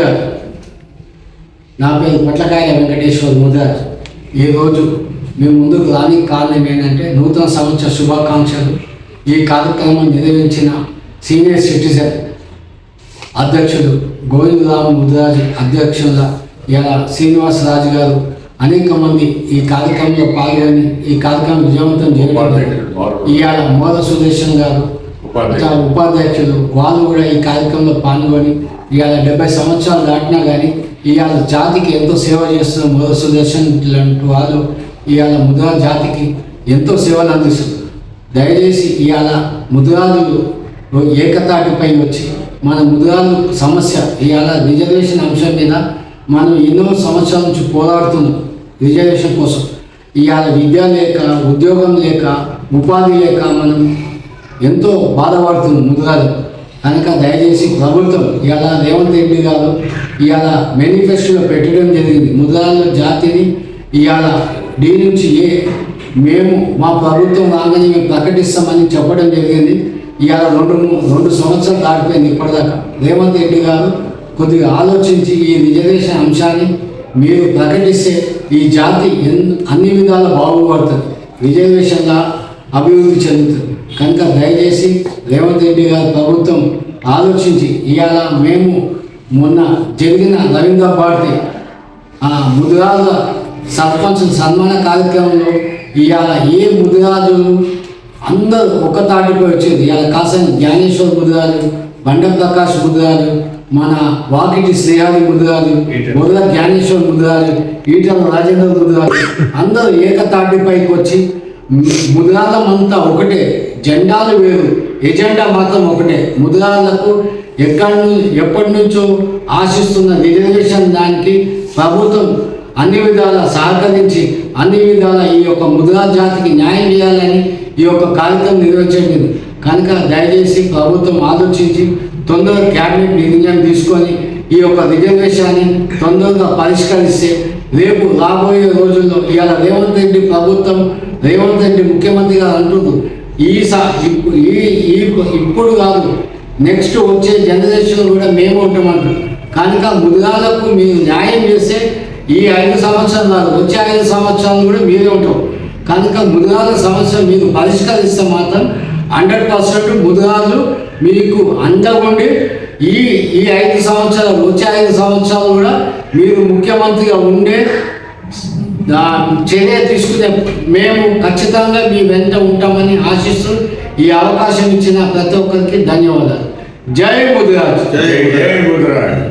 ముదిరాజ్ నా పేరు పొట్లకాయల వెంకటేశ్వర్ ముదిరాజ్ ఈరోజు మేము ముందుకు రాని కారణం ఏంటంటే నూతన సంవత్సర శుభాకాంక్షలు. ఈ కార్యక్రమం నిర్వహించిన సీనియర్ సిటిజన్ అధ్యక్షుడు గోవిందరావు ముదిరాజు అధ్యక్షులుగా ఇలా శ్రీనివాసరాజు గారు అనేక మంది ఈ కార్యక్రమంలో పాల్గొని ఈ కార్యక్రమం విజయవంతం చేయడం ఇవాళ మోద సుదేశం గారు ఉపాధ్యక్షులు వాళ్ళు కూడా ఈ కార్యక్రమంలో పాల్గొని ఇవాళ డెబ్బై సంవత్సరాలు దాటినా కానీ ఇవాళ జాతికి ఎంతో సేవ చేస్తున్న మోద సుదర్శన్ లాంటి వాళ్ళు ఇవాళ ముద్రా జాతికి ఎంతో సేవలు అందిస్తున్నారు. దయచేసి ఇవాళ ముద్రాలు ఏకతాటిపై వచ్చి మన ముద్రాలు సమస్య ఇవాళ రిజర్వేషన్ అంశం మీద మనం ఎన్నో సంవత్సరాల నుంచి పోరాడుతున్నాం రిజర్వేషన్ కోసం. ఇవాళ విద్య లేక ఉద్యోగం లేక ఉపాధి లేక మనం ఎంతో బాధపడుతుంది ముందుగాలు కనుక దయచేసి ప్రభుత్వం ఇవాళ రేవంత్ రెడ్డి గారు ఇవాళ మేనిఫెస్టోలో పెట్టడం జరిగింది. ముద్రాల జాతిని ఇవాళ డీ నుంచి ఏ మేము మా ప్రభుత్వం రాగానే మేము ప్రకటిస్తామని చెప్పడం జరిగింది. ఇవాళ రెండు రెండు సంవత్సరాలు దాటిపోయింది ఇప్పటిదాకా. రేవంత్ రెడ్డి గారు కొద్దిగా ఆలోచించి ఈ రిజర్వేషన్ అంశాన్ని మీరు ప్రకటిస్తే ఈ జాతి ఎన్ అన్ని విధాల బాగుపడుతుంది. రిజర్వేషన్గా అభివృద్ధి చెందుతుంది. కనుక దయచేసి రేవంత్ రెడ్డి గారి ప్రభుత్వం ఆలోచించి ఇవాళ మేము మొన్న జరిగిన రవీంద్ర భారతి ఆ ముదిరాజు సర్పంచ్ సన్మాన కార్యక్రమంలో ఇవాళ ఏ ముదిరాజులు అందరూ ఒక తాటిపై వచ్చేది? ఇవాళ కాసిన జ్ఞానేశ్వర్ ముదిరాజు బండ ప్రకాష్ ముదిరాజు మన వాకిటి శ్రీహరి ముదిరాజు మొదల జ్ఞానేశ్వర్ ముదిరాజు ఈటల రాజేంద్ర ముదిరాజు అందరూ ఏకతాటిపైకి వచ్చి ముదిరాలం అంతా ఒకటే జెండాలు వేరు. ఎజెండా మాత్రం ఒకటే. ముదిరాలకు ఎక్కడి ఎప్పటి నుంచో ఆశిస్తున్న రిజర్వేషన్ దానికి ప్రభుత్వం అన్ని విధాల సహకరించి అన్ని విధాల ఈ యొక్క ముద్రా జాతికి న్యాయం చేయాలని ఈ యొక్క కార్యక్రమం నిర్వహించింది కనుక దయచేసి ప్రభుత్వం ఆలోచించి తొందరగా క్యాబినెట్ నిర్ణయం తీసుకొని ఈ యొక్క రిజర్వేషన్ని తొందరగా పరిష్కరిస్తే రేపు రాబోయే రోజుల్లో ఇవాళ రేవంత్ రెడ్డి ప్రభుత్వం రేవంత్ రెడ్డి ముఖ్యమంత్రి గారు అంటున్నారు ఈ సా ఈ ఇప్పుడు కాదు. నెక్స్ట్ వచ్చే జనరేషన్ కూడా మేము ఉంటామంటారు కనుక ముదిరాలకు మీరు న్యాయం చేస్తే ఈ ఐదు సంవత్సరాలు వచ్చే ఐదు సంవత్సరాలు కూడా మీరే ఉంటాం. కనుక ముదిరాల సమస్య మీరు పరిష్కరిస్తే మాత్రం హండ్రెడ్ పర్సెంట్ ముదిరాలు మీకు అందకుండి ఈ ఈ ఐదు సంవత్సరాలు వచ్చే ఐదు సంవత్సరాలు కూడా మీరు ముఖ్యమంత్రిగా ఉండే దా- చర్య తీసుకునే మేము ఖచ్చితంగా మీ వెంట ఉంటామని ఆశిస్తూ ఈ అవకాశం ఇచ్చిన ప్రతి ఒక్కరికి ధన్యవాదాలు. జై ముదిరాజ్. జై జై గురు